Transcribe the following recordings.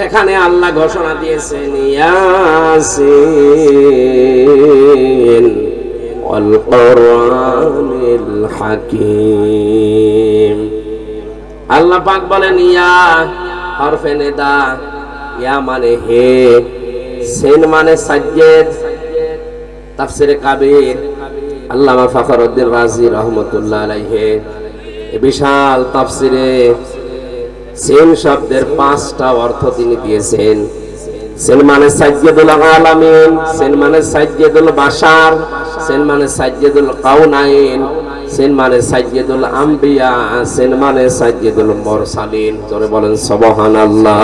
সেখানে আল্লাহ ঘোষণা দিয়েছেন, ইয়াসিন ওয়াল কোরআনিল হাকিম। আল্লাহ পাক বলেন, ইয়া হরফে নেদা, ইয়া মানে হে, সেন মানে সাজ্জেদ, তাফসিরে কাবির, আল্লামা ফখরউদ্দিন রাজি রহমতুল্লাহ আলাইহি। বিশাল তাফসিরে সেন শব্দের পাঁচটা অর্থ তিনি দিয়েছেন। সেন মানে সাজ্জেদুল আলামিন, সেন মানে সাজ্জেদুল বাশার, সেন মানে সাজ্জেদুল কাউনাইন সেন মানে সাজ্জেদুল আম্বিয়া, সেন মানে সাজ্জেদুল মুরসালিন। জোরে বলেন, সুবহানাল্লাহ।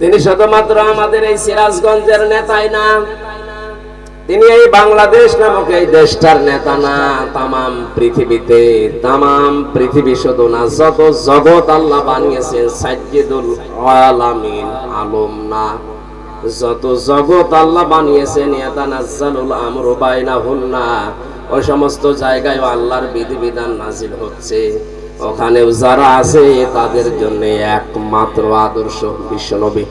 তিনি শুধুমাত্র আমাদের এই সিরাজগঞ্জের নেতাই না তিনি এই বাংলাদেশ নামক এই দেশটার নেতা না। তামাম পৃথিবীতে, তামাম পৃথিবী শুধু না, যত জগৎ আল্লাহ বানিয়েছেন, সাজ্জিদুল আলামিন আলম না। যত জগৎ আল্লাহ বানিয়েছেন ইয়াতানাজ্জালুল আমরু বাইনাহুন্না ওই সমস্ত জায়গায় আল্লাহর বিধিবিধান নাজিল হচ্ছে। ওখানেও যারা আছে, তাদের জন্য একমাত্র আদর্শ বিশ্বনবী।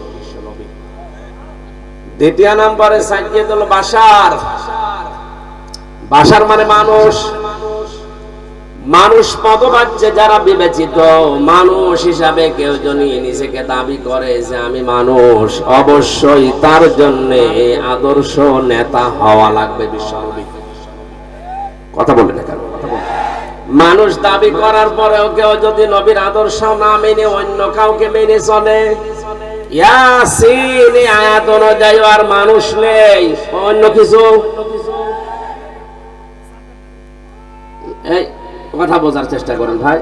দ্বিতীয় নম্বরে সাজ্জেদুল বাশার। বাশার মানে মানুষ। মানুষ পদবাচ্যে যারা বিবেচিত, মানুষ হিসাবে কেউ যদি নিজেকে দাবি করে যে আমি মানুষ, অবশ্যই তার জন্য আদর্শ নেতা হওয়া লাগবে বিশ্বনবী কথা বলবেন কেন? মানুষ দাবি করার পরেও কেউ যদি নবীর আদর্শ না মেনে অন্য কাউকে মেনে চলে ইয়াসিন আয়াত অনুযায়ী আর মানুষ নেই। অন্য কিছু? কথা বোঝার চেষ্টা করেন ভাই।